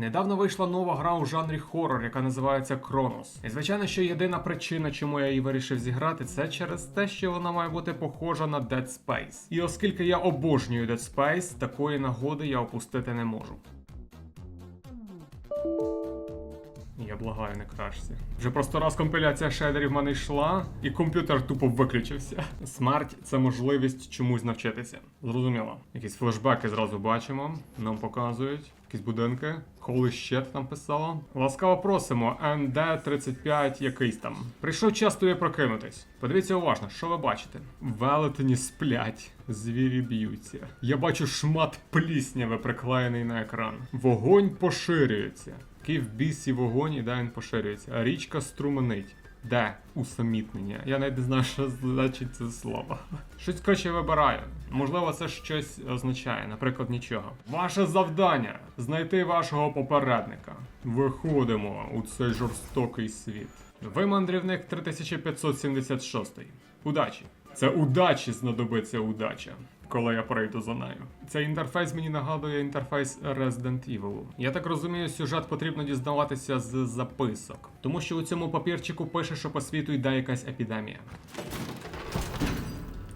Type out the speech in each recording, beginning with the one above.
Недавно вийшла нова гра у жанрі хоррор, яка називається Кронос. І звичайно, що єдина причина, чому я її вирішив зіграти, це через те, що вона має бути похожа на Dead Space. І оскільки я обожнюю Dead Space, такої нагоди я опустити не можу. Я благаю, не крашся. Вже просто раз компіляція шейдерів в мене йшла, і комп'ютер тупо виключився. Смерть це можливість чомусь навчитися. Зрозуміло. Якісь флешбеки зразу бачимо, нам показують. Якісь будинки. Holy shit там писало. Ласкаво просимо, НД-35 якийсь там. Прийшов час тобі прокинутись. Подивіться уважно, що ви бачите? Велетені сплять, звірі б'ються. Я бачу шмат плісняви приклеєний на екран. Вогонь поширюється. Який в бісі вогонь і де він поширюється. Річка струменить. Де усамітнення? Я навіть не знаю, що значить це слово. Щось коротше вибираю. Можливо, це щось означає, наприклад, нічого. Ваше завдання знайти вашого попередника. Виходимо у цей жорстокий світ. Ви мандрівник 3576. Удачі! Це удачі знадобиться удача, коли я прийду за нею. Цей інтерфейс мені нагадує інтерфейс Resident Evil. Я так розумію, сюжет потрібно дізнаватися з записок, тому що у цьому папірчику пише, що по світу йде якась епідемія.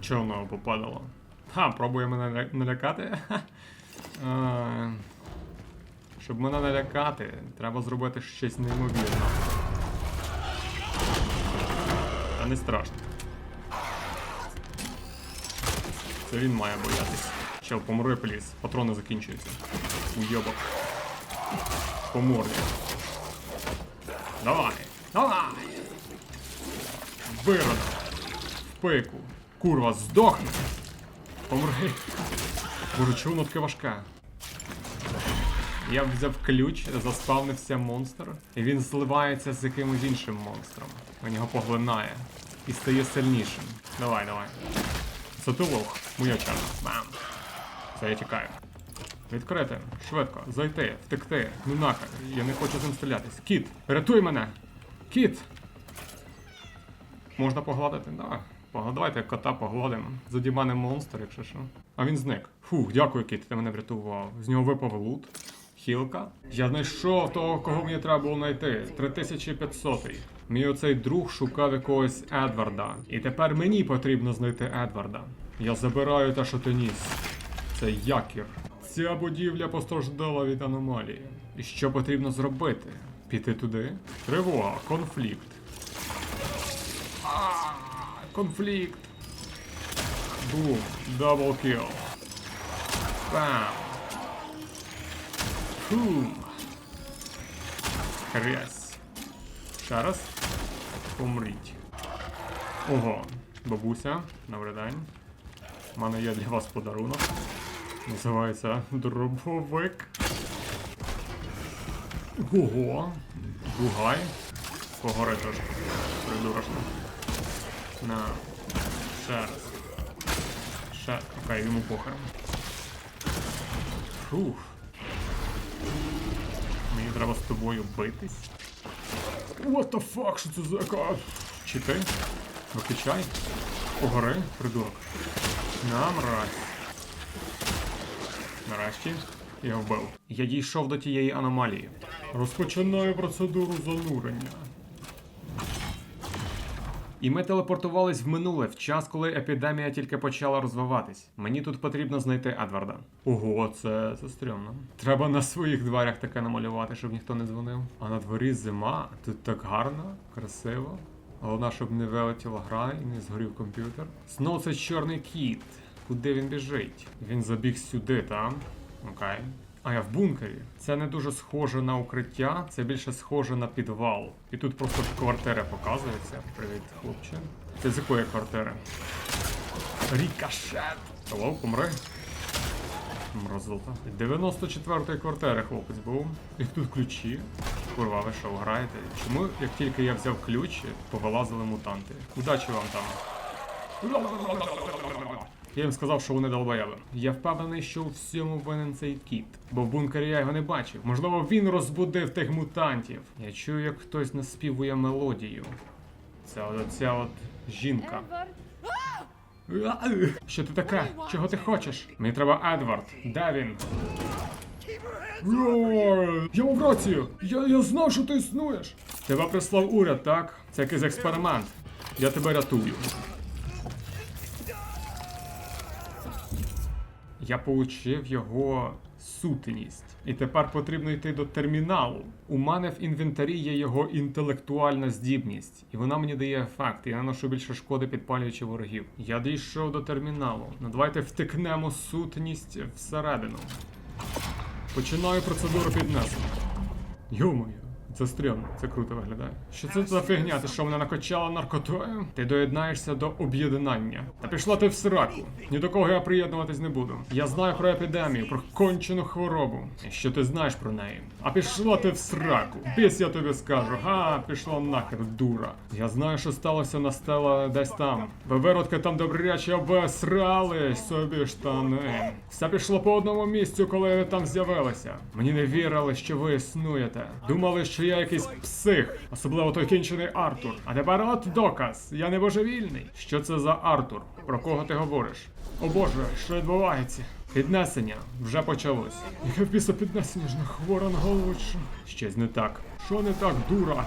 Чого воно попадало? Ха, пробує мене налякати. Щоб мене налякати, треба зробити щось неймовірне. Та не страшно. Це він має боятись. Чел, помри, пліс. Патрони закінчуються. Уйобок. По. Давай! Давай! Вирод! В пику. Курва, здохни! Помри! Боже, чого воно таке? Я взяв ключ, заспавнився монстр, і він зливається з якимось іншим монстром. Він його поглинає і стає сильнішим. Давай, давай. Це ти лох, моя черга. Бам. Все, я тікаю. Відкрити, швидко, зайти, втекти. Ну нахер, я не хочу з ним стрілятись. Кіт, рятуй мене! Кіт! Можна погладити? Да. Погла- Давайте кота погладимо. Задімане монстр, якщо що. А він зник. Фух, дякую, кіт, ти мене врятував. З нього випав лут. Хілка. Я знайшов того, кого мені треба було знайти. 3500. Мій оцей друг шукав якогось Едварда. І тепер мені потрібно знайти Едварда. Я забираю те, що ти ніс. Це якір. Ця будівля постраждала від аномалії. І що потрібно зробити? Піти туди? Тривога, конфлікт. Конфлікт. Бум. Дабл кіл. Бам. Фум. Хрясь. Ще раз. Помріть. Ого. Бабуся, добрий день. У мене є для вас подарунок. Називається дробовик. Ого. Бугай. Погори теж. Придурочно. На. Ще раз. Ще. Окей, йому похер. Фух. Мені треба з тобою битись. What the fuck, що це за яка? Чи викичай. Погори, придурок. На, мразь. Нарешті я вбив. Я дійшов до тієї аномалії. Розпочинаю процедуру занурення. І ми телепортувались в минуле, в час, коли епідемія тільки почала розвиватись. Мені тут потрібно знайти Едварда. Ого, це, це стрьомно. Треба на своїх дверях таке намалювати, щоб ніхто не дзвонив. А на дворі зима, тут так гарно, красиво. Головне, щоб не вилетіла гра і не згорів комп'ютер. Знову це чорний кіт. Куди він біжить? Він забіг сюди, там. Окей. А я в бункері. Це не дуже схоже на укриття, це більше схоже на підвал. І тут просто квартира показується. Привіт, хлопче. Це з якої квартири? Рікашет! Алло, помри. Мразота. 94-ї квартири хлопець був. І тут ключі. Курва, ви що, граєте? Чому, як тільки я взяв ключ, повилазили мутанти? Удачі вам там. Я їм сказав, що вони долбояли. Я впевнений, що у всьому винен цей кіт, бо в бункері я його не бачив. Можливо, він розбудив тих мутантів. Я чую, як хтось наспівує мелодію. Це оця от жінка. Що ти таке? Чого ти хочеш? Мені треба Едвард. Де він? Я мав рацію! Я, я знав, що ти існуєш! Тебе прислав уряд, так? Це якийсь експеримент. Я тебе рятую. Я получив його сутність. І тепер потрібно йти до терміналу. У мене в інвентарі є його інтелектуальна здібність, і вона мені дає ефект. Я наношу більше шкоди, підпалюючи ворогів. Я дійшов до терміналу. Ну давайте втикнемо сутність всередину. Починаю процедуру піднесення. Йо-моє, це стрьомно, це круто виглядає. Що це за фігня? Ти що мене накачала наркотою? Ти доєднаєшся до об'єднання. Та пішла ти в сраку. Ні до кого я приєднуватись не буду. Я знаю про епідемію, про кончену хворобу. І що ти знаєш про неї? А пішла ти в сраку. Біс я тобі скажу. Га, пішла нахер, дура. Я знаю, що сталося на стела десь там. Ви виродки там добряче обесрали собі штани. Все пішло по одному місцю, коли ви там з'явилися. Мені не вірили, що ви існуєте. Думали, що я якийсь псих, особливо той кінчений Артур. А тепер от доказ. Я не божевільний. Що це за Артур? Про кого ти говориш? О боже, що відбувається? Піднесення вже почалось. Яке біса піднесення ж на хвора на голову що? Щось не так. Що не так, дура?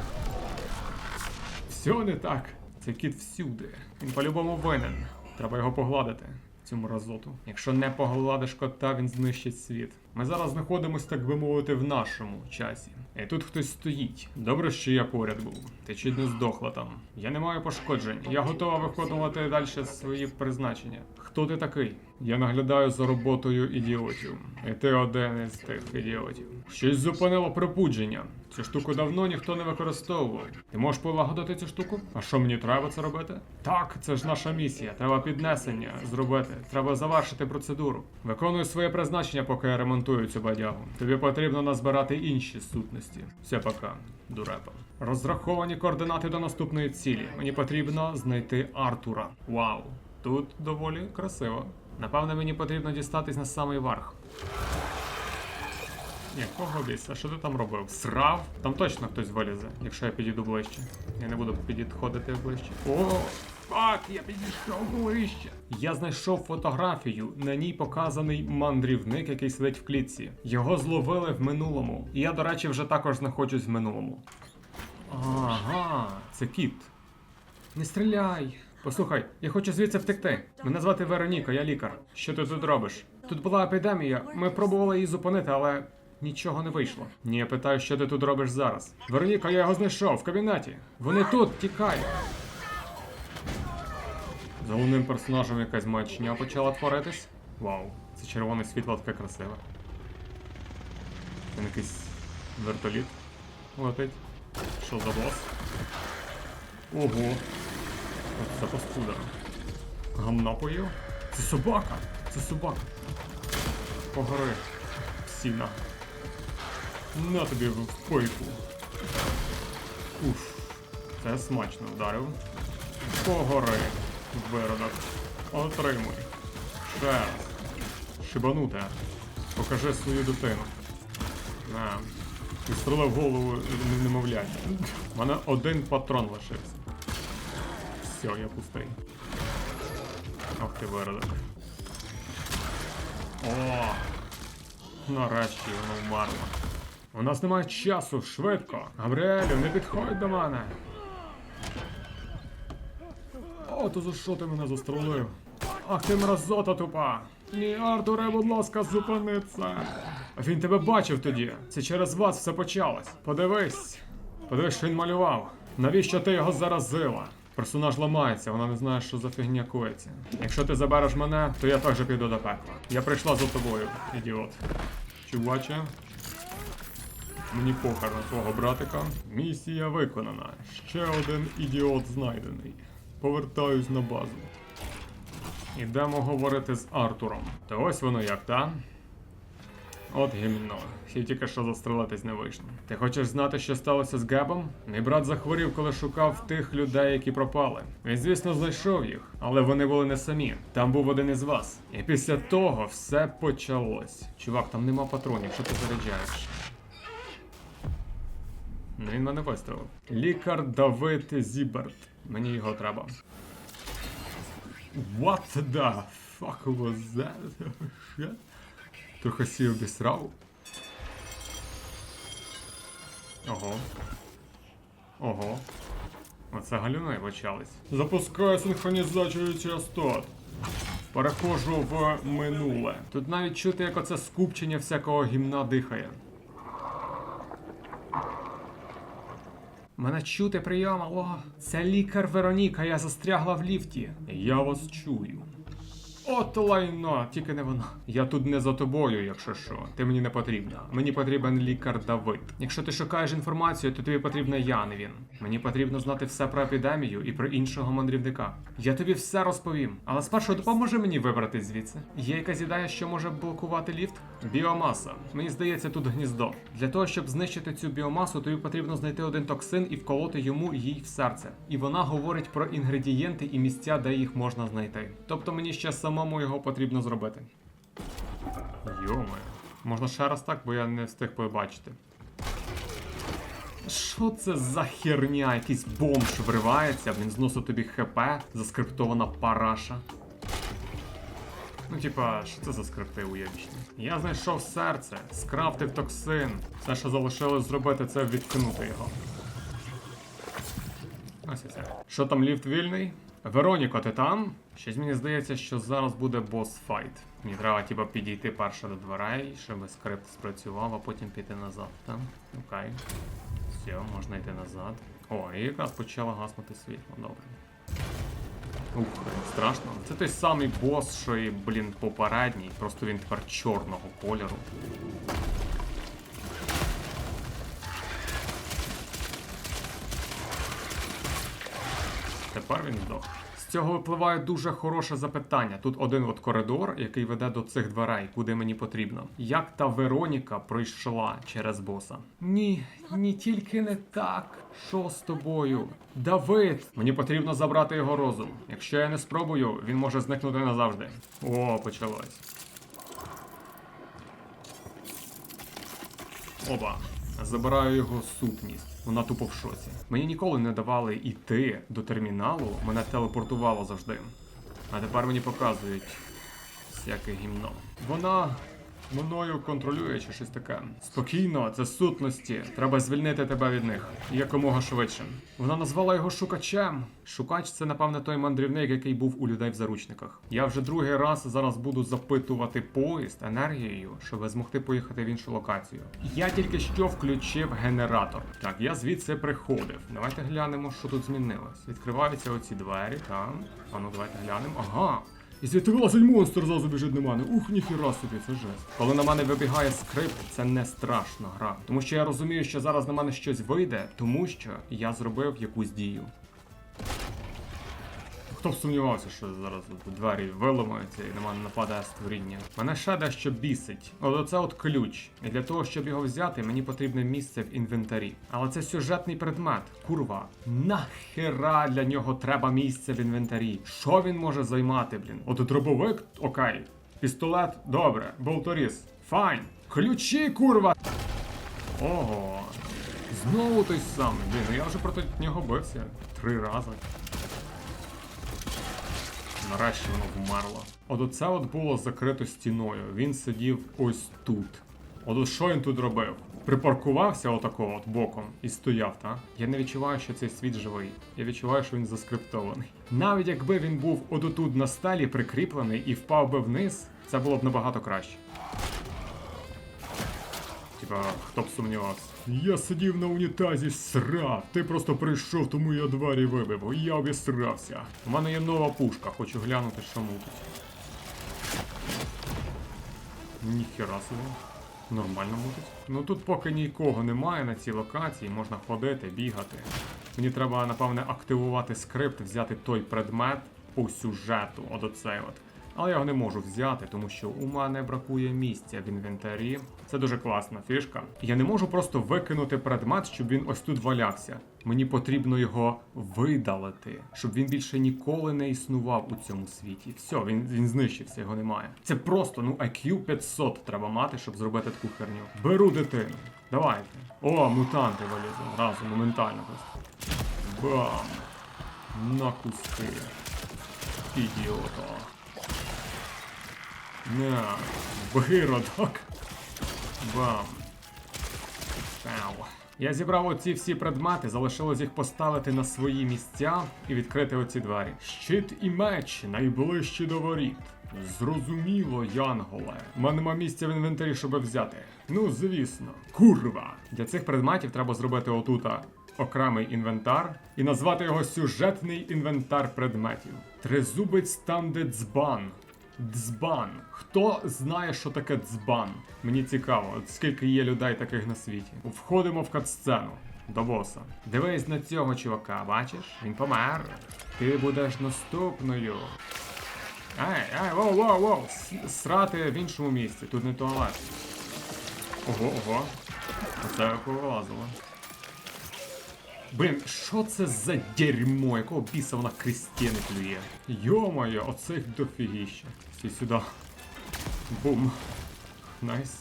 Все не так. Це кіт всюди. Він по-любому винен. Треба його погладити. Цю мразоту. Якщо не погладиш кота, він знищить світ. Ми зараз знаходимося, так би мовити, в нашому часі. І тут хтось стоїть. Добре, що я поряд був. Ти чуть не здохла там. Я не маю пошкоджень. Я готова виконувати далі свої призначення. Хто ти такий? Я наглядаю за роботою ідіотів. І ти один із тих ідіотів. Щось зупинило припудження. Цю штуку давно ніхто не використовував. Ти можеш полагодити цю штуку? А що мені треба це робити? Так, це ж наша місія. Треба піднесення зробити. Треба завершити процедуру. Виконую своє призначення, поки я ремонтую цю бадягу. Тобі потрібно назбирати інші сутності. Все пока, дурепа. Розраховані координати до наступної цілі. Мені потрібно знайти Артура. Вау, тут доволі красиво. Напевне, мені потрібно дістатись на самий верх. Якого біса? Що ти там робив? Срав? Там точно хтось вилізе, якщо я підійду ближче. Я не буду підходити ближче. О! Фак, я підійшов ближче. Я знайшов фотографію. На ній показаний мандрівник, який сидить в клітці. Його зловили в минулому. І я, до речі, вже також знаходжусь в минулому. Ага, це кіт. Не стріляй. Послухай, я хочу звідси втекти. Мене звати Вероніка, я лікар. Що ти тут робиш? Тут була епідемія. Ми пробували її зупинити, але нічого не вийшло. Ні, я питаю, що ти тут робиш зараз. Вероніка, я його знайшов в кабінеті. Вони тут, тікай. За головним персонажем якась маячня почала творитись. Вау, це червоне світло таке красиве. Це якийсь вертоліт летить. Що за бос? Ого. Це паскуда. Гамна поїв? Це собака! Це собака. Погори. Сіна. На тобі в пойку. Уф. Це смачно вдарив. Погори. Виродок. Отримуй. Ще раз. Покажи свою дитину. На. Відстрелив голову немовляті. У мене один патрон лишився. Все, я пустий. Ох ти виродок. О! Нарешті воно вмерло. У нас немає часу, швидко. Габріелю, не підходь до мене. То за що ти мене застрелив? Ах ти мразота тупа! Ні, Артуре, будь ласка, зупини це. А Він тебе бачив тоді. Це через вас все почалось. Подивись. Подивись, що він малював. Навіщо ти його заразила? Персонаж ламається, вона не знає, що за фігня коїться. Якщо ти забереш мене, то я теж піду до пекла. Я прийшла за тобою, ідіот. Чуваче, мені похер на твого братика. Місія виконана. Ще один ідіот знайдений. Повертаюсь на базу. Ідемо говорити з Артуром. Та ось воно як, та? От гімно. Хів тільки що застрелитись не вийшло. Ти хочеш знати, що сталося з Гебом? Мій брат захворів, коли шукав тих людей, які пропали. Він, звісно, знайшов їх, але вони були не самі. Там був один із вас. І після того все почалось. Чувак, там нема патронів, що ти заряджаєш? Ну, Він мене виставив. Лікар Давид Зіберт. Мені його треба. What the fuck was that? Shit? Трохи сі обісрав. Ого. Ого. Оце галюни почались. Запускаю синхронізацію частот. Переходжу в минуле. Тут навіть чути, як оце скупчення всякого гімна дихає. Мене чути прийома. О, Це лікар Вероніка, я застрягла в ліфті. Я вас чую. От лайно, тільки не вона. Я тут не за тобою, якщо що. Ти мені не потрібна. Мені потрібен лікар Давид. Якщо ти шукаєш інформацію, то тобі потрібна я, не він. Мені потрібно знати все про епідемію і про іншого мандрівника. Я тобі все розповім. Але спершу допоможи мені вибратись звідси. Є якась ідея, що може блокувати ліфт? Біомаса. Мені здається, тут гніздо. Для того, щоб знищити цю біомасу, тобі потрібно знайти один токсин і вколоти йому їй в серце. І вона говорить про інгредієнти і місця, де їх можна знайти. Тобто мені ще самому його потрібно зробити. Йоме. Можна ще раз так, бо я не встиг побачити. Що це за херня? Якийсь бомж вривається, він зносить тобі ХП, заскриптована параша. Ну, типа, що це за скрипти уєбічні? Я знайшов серце, скрафтив токсин. Все, що залишилось зробити, це відкинути його. Ось і це. Що там ліфт вільний? Вероніко, ти там? Щось мені здається, що зараз буде бос-файт. Мені треба, типа, підійти перше до дверей, щоб скрипт спрацював, а потім піти назад. Там? Окей. Все, можна йти назад. О, і якраз почало гаснути світло, добре. Ух, страшно. Це той самий бос, що і, блін, попередній, просто він тепер чорного кольору. Тепер він здох. З цього випливає дуже хороше запитання. Тут один от коридор, який веде до цих дверей, куди мені потрібно. Як та Вероніка пройшла через боса? Ні, ні, тільки не так. Що з тобою? Давид! Мені потрібно забрати його розум. Якщо я не спробую, він може зникнути назавжди. О, почалось. Оба. Забираю його сутність. Вона тупо в шоці. Мені ніколи не давали йти до терміналу, мене телепортувало завжди. А тепер мені показують всяке гімно. Вона мною контролює чи щось таке. Спокійно, це сутності. Треба звільнити тебе від них. Якомога швидше. Вона назвала його шукачем. Шукач це, напевне, той мандрівник, який був у людей в заручниках. Я вже другий раз зараз буду запитувати поїзд енергією, щоб змогти поїхати в іншу локацію. Я тільки що включив генератор. Так, я звідси приходив. Давайте глянемо, що тут змінилось. Відкриваються оці двері, там. А давайте глянемо. Ага. І звідти вилазить монстр зразу біжить на мене. Ух, ніхіра собі, це жест. Коли на мене вибігає скрип, це не страшна гра. Тому що я розумію, що зараз на мене щось вийде, тому що я зробив якусь дію. Хто б сумнівався, що зараз двері виламаються і на мене нападає створіння. Мене ще дещо бісить. Оце от ключ. І для того, щоб його взяти, мені потрібне місце в інвентарі. Але це сюжетний предмет. Курва. Нахера для нього треба місце в інвентарі? Що він може займати, блін? От дробовик, окей. Пістолет, добре. Болторіз, файн. Ключі, курва! Ого. Знову той самий. Блін, ну я вже проти нього бився три рази. Нарешті воно вмерло. От оце от було закрито стіною. Він сидів ось тут. От що він тут робив? Припаркувався отако от боком і стояв, та? Я не відчуваю, що цей світ живий. Я відчуваю, що він заскриптований. Навіть якби він був отут на стелі прикріплений і впав би вниз, це було б набагато краще. Типа, хто б сумнівався. Я сидів на унітазі, срав. Ти просто прийшов, тому я двері вибив. Я обісрався. У мене є нова пушка, хочу глянути, що мутить. Ніхера собі. Нормально мутить. Ну тут поки нікого немає на цій локації, можна ходити, бігати. Мені треба, напевне, активувати скрипт, взяти той предмет по сюжету, от оцей от. Але я його не можу взяти, тому що у мене бракує місця в інвентарі. Це дуже класна фішка. Я не можу просто викинути предмет, щоб він ось тут валявся. Мені потрібно його видалити, щоб він більше ніколи не існував у цьому світі. Все, він, він знищився, його немає. Це просто ну IQ 500 треба мати, щоб зробити таку херню. Беру дитину. Давайте. О, мутанти вилізли. Зразу, моментально просто. Бам! На куски. Ідіота. На, виродок. Бам. Ау. Я зібрав оці всі предмети, залишилось їх поставити на свої місця і відкрити оці двері. Щит і меч найближчі до воріт. Зрозуміло, Янголе. У мене нема місця в інвентарі, щоб взяти. Ну, звісно, курва. Для цих предметів треба зробити отута окремий інвентар і назвати його сюжетний інвентар предметів. Тризубець там, де дзбан. Дзбан. Хто знає, що таке дзбан? Мені цікаво, скільки є людей таких на світі. Входимо в катсцену. До боса. Дивись на цього чувака, бачиш? Він помер. Ти будеш наступною. Ай, ай, воу, воу, воу! Срати в іншому місці, тут не туалет. Ого, ого. Оце повилазило. Блін, що це за дерьмо? Якого біса вона крізь стіни плює? Йо-моє, оце дофігіще. Всі сюди. Бум. Найс.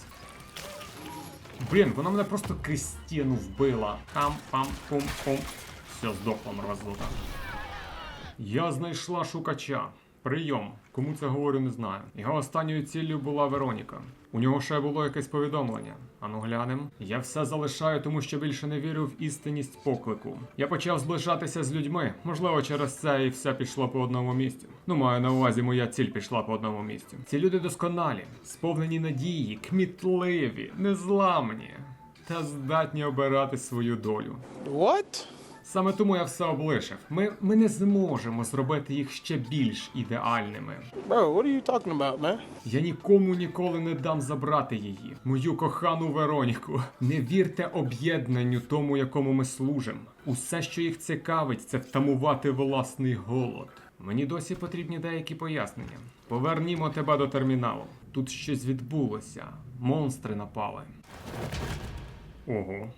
Блін, вона мене просто крістіну вбила. Там, пам, пум, пум. Все, здохла мразота. Я знайшла шукача. Прийом. Кому це говорю, не знаю. Його останньою ціллю була Вероніка. У нього ще було якесь повідомлення. Ану глянем. Я все залишаю, тому що більше не вірю в істинність поклику. Я почав зближатися з людьми. Можливо, через це і все пішло по одному місцю. Ну, маю на увазі, моя ціль пішла по одному місцю. Ці люди досконалі, сповнені надії, кмітливі, незламні та здатні обирати свою долю. What? Саме тому я все облишив. Ми, ми не зможемо зробити їх ще більш ідеальними. Bro, what are you talking about, man? Я нікому ніколи не дам забрати її, мою кохану Вероніку. Не вірте об'єднанню тому, якому ми служимо. Усе, що їх цікавить, це втамувати власний голод. Мені досі потрібні деякі пояснення. Повернімо тебе до терміналу. Тут щось відбулося. Монстри напали. Ого,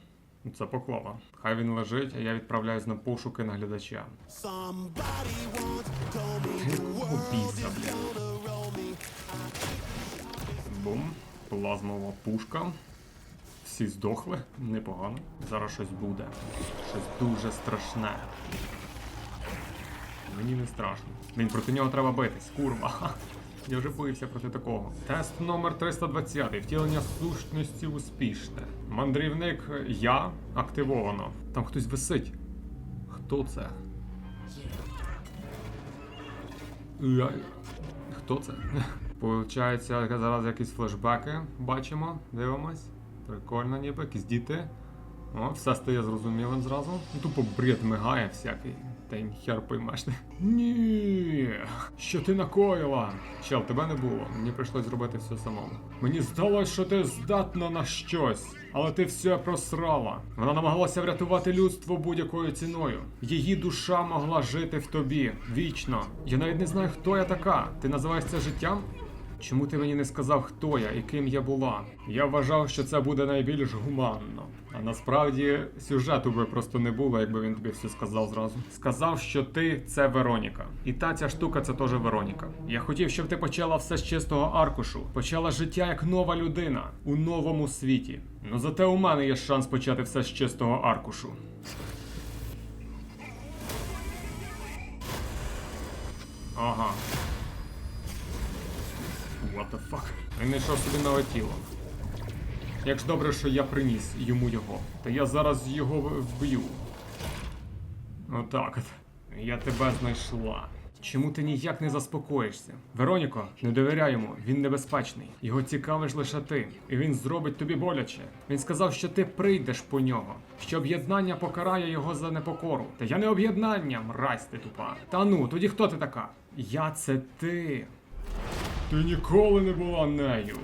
це поклава. Хай він лежить, а я відправляюсь на пошуки наглядача. Убійця, блін. Бум. Плазмова пушка. Всі здохли. Непогано. Зараз щось буде. Щось дуже страшне. Мені не страшно. Блін, проти нього треба битись. Курва. Я вже бився проти такого. Тест номер 320. Втілення сущності успішне. Мандрівник я активовано. Там хтось висить. Хто це? Хто це? Получається, зараз якісь флешбеки бачимо, дивимось. Прикольно ніби, якісь діти. О, все стає зрозумілим зразу. Ну, Тупо бред мигає всякий. Та й хер поймеш. Ні. Що ти накоїла? Чел, тебе не було. Мені прийшлось зробити все самому. Мені здалось, що ти здатна на щось, але ти все просрала. Вона намагалася врятувати людство будь-якою ціною. Її душа могла жити в тобі вічно. Я навіть не знаю, хто я така. Ти називаєш це життям? Чому ти мені не сказав, хто я і ким я була? Я вважав, що це буде найбільш гуманно. А насправді сюжету би просто не було, якби він тобі все сказав зразу. Сказав, що ти це Вероніка. І та ця штука це теж Вероніка. Я хотів, щоб ти почала все з чистого аркушу, почала життя як нова людина у новому світі. Ну зате у мене є шанс почати все з чистого аркушу. Ага. What the fuck? Він знайшов собі нове тіло. Як ж добре, що я приніс йому його. Та я зараз його вб'ю. Отак от. Я тебе знайшла. Чому ти ніяк не заспокоїшся? Вероніко, не довіряй йому, він небезпечний. Його цікавиш лише ти, і він зробить тобі боляче. Він сказав, що ти прийдеш по нього, що об'єднання покарає його за непокору. Та я не об'єднання, мразь ти тупа. Та ну, тоді хто ти така? Я це ти. Ти ніколи не була нею.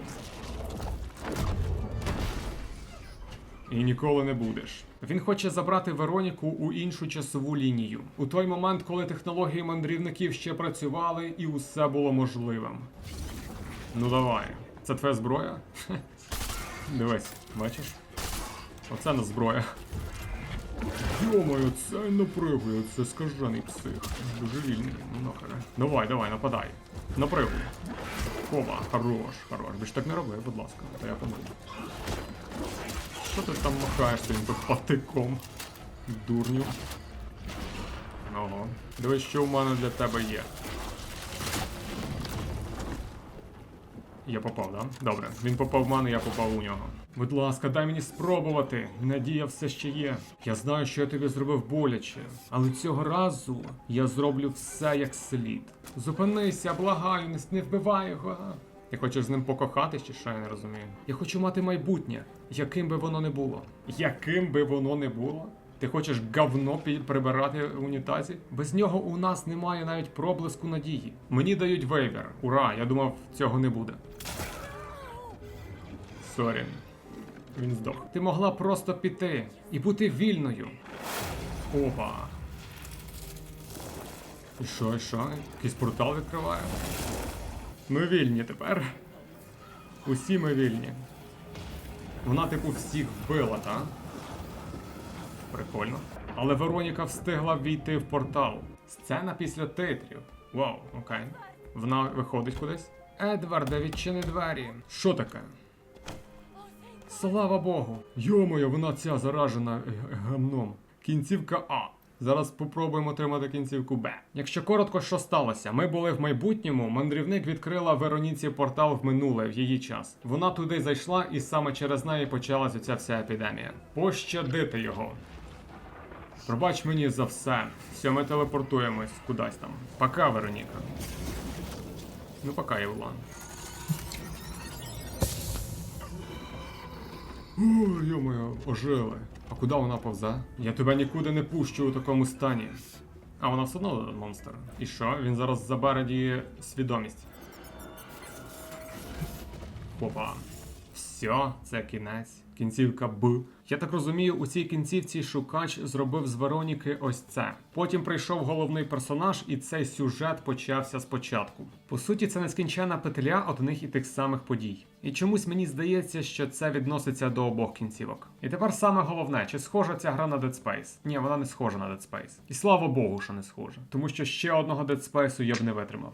І ніколи не будеш. Він хоче забрати Вероніку у іншу часову лінію. У той момент, коли технології мандрівників ще працювали і усе було можливим. Ну давай. Це твоя зброя? Дивись, бачиш? Оце не зброя. Йомаю, це напригує, це скажений псих. Дуже вільний, ну нахер. Давай, давай, нападай. Напригуй. Опа, хорош, хорош. Більш так не роби, будь ласка, то я подумаю. Що ти там махаєш своїм патиком? Дурню. Ого. Дивись, що в мене для тебе є. Я попав, да? Добре. Він попав в мене, я попав у нього. Будь ласка, дай мені спробувати. Надія все ще є. Я знаю, що я тобі зробив боляче, але цього разу я зроблю все як слід. Зупинися, благаю, не, вбивай його. Ти хочеш з ним покохатись, чи що я не розумію? Я хочу мати майбутнє, яким би воно не було. Яким би воно не було? Ти хочеш говно прибирати в унітазі? Без нього у нас немає навіть проблиску надії. Мені дають вейвер. Ура! Я думав, цього не буде. Сорі. Він здох. Ти могла просто піти і бути вільною. Опа. І що, і що? Якийсь портал відкриває. Ми вільні тепер. Усі ми вільні. Вона, типу, всіх вбила, та? Прикольно. Але Вероніка встигла війти в портал. Сцена після титрів. Вау, окей. Вона виходить кудись. Едварде, відчини двері. Що таке? Слава Богу! Йомою, вона ця заражена гамном. Кінцівка А. Зараз спробуємо отримати кінцівку Б. Якщо коротко, що сталося, ми були в майбутньому. Мандрівник відкрила Вероніці портал в минуле в її час. Вона туди зайшла, і саме через неї почалася ця вся епідемія. Пощадити його. Пробач мені за все. Все, ми телепортуємось кудись там. Пока, Вероніка. Ну, пока, Євлан. Йо-моє, ожили. А куди вона повзе? Я тебе нікуди не пущу у такому стані. А вона все одно монстр. І що? Він зараз забере її свідомість. Опа. Все, це кінець. Кінцівка Б. Я так розумію, у цій кінцівці шукач зробив з Вероніки ось це. Потім прийшов головний персонаж, і цей сюжет почався спочатку. По суті, це нескінчена петля одних і тих самих подій. І чомусь мені здається, що це відноситься до обох кінцівок. І тепер саме головне, чи схожа ця гра на Dead Space? Ні, вона не схожа на Dead Space. І слава Богу, що не схожа. Тому що ще одного Dead Space я б не витримав.